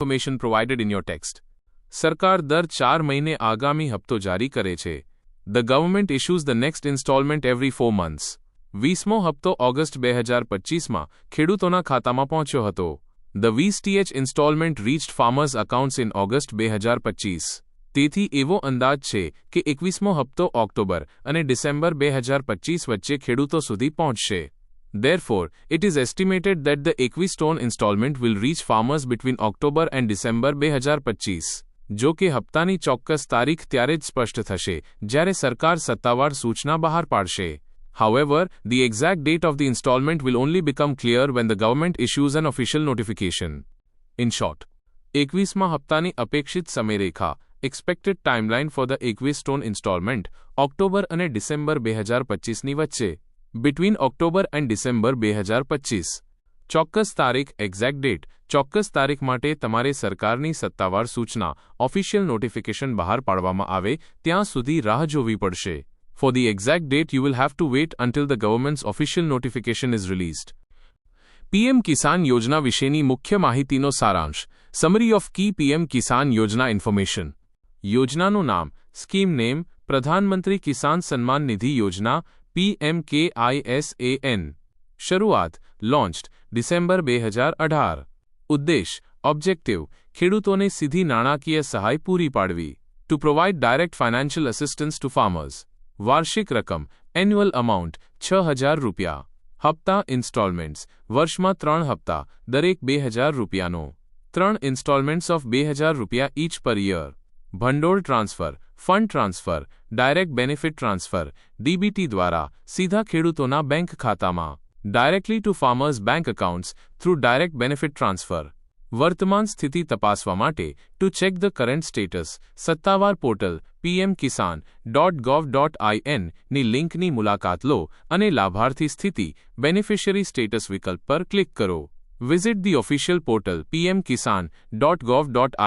information provided in your text સરકાર દર ચાર મહિને આગામી હપ્તો જારી કરે છે the government issues the next installment every four months વીસમો હપ્તો ઓગસ્ટ બે હજાર પચીસમાં ખેડૂતોના ખાતામાં પહોંચ્યો હતો ધ વીસ ટીએચ installment reached farmers accounts in August બે હજાર પચીસ તેથી એવો અંદાજ છે કે એકવીસમો હપ્તો ઓક્ટોબર અને ડિસેમ્બર બે હજાર પચીસ વચ્ચે ખેડૂતો સુધી પહોંચશે Therefore, it is estimated that the એકવીસ tone installment will reach farmers between October and December બે હજાર પચીસ જો કે હપ્તાની ચોક્કસ તારીખ ત્યારે જ સ્પષ્ટ થશે જ્યારે સરકાર સત્તાવાર સૂચના બહાર પાડશે However, the exact date of the installment will only become clear when the government issues an official notification. In short, એકવીસમાં હપ્તાની અપેક્ષિત સમયરેખા એક્સપેક્ટેડ ટાઈમલાઇન ફોર ધ એકવીસ ટોન ઇન્સ્ટોલમેન્ટ ઓક્ટોબર અને ડિસેમ્બર બે હજાર પચીસની વચ્ચે બિટવીન ઓક્ટોબર એન્ડ ડિસેમ્બર બે હજાર પચીસ ચોક્કસ તારીખ એક્ઝેક્ટ ડેટ ચોક્કસ તારીખ માટે તમારે સરકારની સત્તાવાર સૂચના ઓફિશિયલ નોટિફિકેશન બહાર પાડવામાં આવે, ત્યાં સુધી રાહ જોવી પડશે. For the exact date you will have to wait until the government's official notification is released PM Kisan યોજના વિશેની મુખ્ય માહિતીનો સારાંશ. Summary of key PM Kisan યોજના ઇન્ફોર્મેશન યોજનાનું નામ સ્કીમ નેમ પ્રધાનમંત્રી કિસાન સન્માન નિધિ યોજના પીએમકેઆઈએસએએન શરૂઆત લોન્ચ્ડ ડિસેમ્બર બે હજાર અઢાર. ઉદ્દેશ ઓબ્જેક્ટિવ ખેડૂતોને સીધી નાણાકીય સહાય પૂરી પાડવી. To provide direct financial assistance to farmers વાર્ષિક રકમ એન્યુઅલ અમાઉન્ટ છ હજાર રૂપિયા. હપ્તા ઇન્સ્ટોલમેન્ટ્સ વર્ષમાં ત્રણ હપ્તા, દરેક બે હજાર રૂપિયાનો. ત્રણ ઇન્સ્ટોલમેન્ટ્સ ઓફ બે હજાર રૂપિયા ઇચ પર યર ભંડોળ transfer, fund transfer, direct benefit transfer, DBT દ્વારા સીધા ખેડૂતોના બેંક ખાતામાં. Directly to farmers bank accounts through direct benefit transfer વર્તમાન સ્થિતિ તપાસવા માટે to check the current status સત્તાવાર portal PM Kisan dot gov dot આઈએનની લિંકની મુલાકાત લો અને લાભાર્થી સ્થિતિ બેનિફિશિયરી સ્ટેટસ વિકલ્પ પર ક્લિક કરો. Visit the official portal PM Kisan dot gov dot